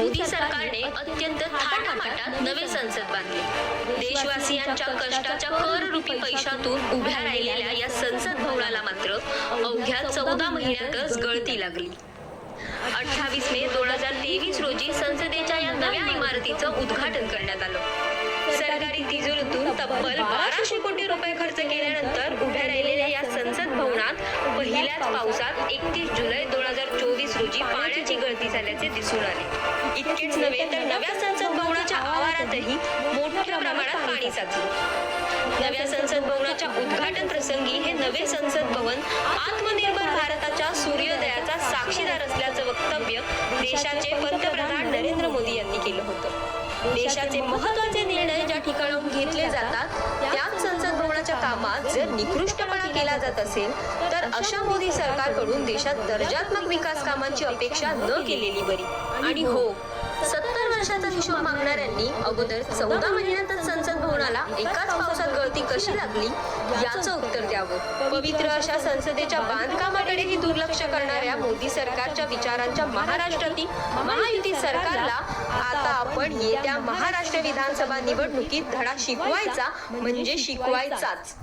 मोदी सरकारने अत्यंत थाटामाटात नवे संसद बांधले. देशवासियांच्या कष्टाच्या कर रुपी पैशातून उभ्या राहिलेल्या या संसद भवनाला मात्र अवघ्या चौदा महिन्यातच गळती लागली. अठ्ठावीस मे दोन हजार तेवीस रोजी संसदेच्या या नव्या इमारतीचं उद्घाटन करण्यात आलं. सरकारी तिजोरीतून तब्बल बाराशे कोटी रुपये खर्च केल्यानंतर उभ्या राहिलेल्या या संसद भवनात पहिल्याच पावसात एकतीस जुलै रोजी पाण्याची गळती झाल्याचे दिसून आले. इतकेच नव्हे तर नव्या संसद भवनाच्या आवारातही मोठ्या प्रमाणात पाणी साचले. नव्या संसद भवनाच्या उद्घाटन प्रसंगी हे नवे संसद भवन आत्मनिर्भर भारताच्या सूर्योदयाचा साक्षीदार असल्याचं वक्तव्य देशाचे पंतप्रधान नरेंद्र मोदी यांनी केलं होतं. देशाचे महत्त्वाचे निर्णय ज्या ठिकाणाहून घेतले जातात कामात जर निकृष्टपणा केला जात असेल तर अशा मोदी सरकारकडून देशात दर्जात्मक विकास कामांची अपेक्षा न केलेली बरी. आणि हो सत्तर वर्षाचा हिशोब मागणाऱ्यांनी अगोदर चौदा महिन्यातच संसद भवनाला एकाच पावसात गळती कशी लागली याचं उत्तर द्यावं. पवित्र अशा संसदेच्या बांधकामाकडेही दुर्लक्ष करणाऱ्या मोदी सरकारच्या विचारांच्या महाराष्ट्रातील महायुती सरकारला आता आपण येत्या महाराष्ट्र विधानसभा निवडणुकीत धडा शिकवायचा म्हणजे शिकवायचाच.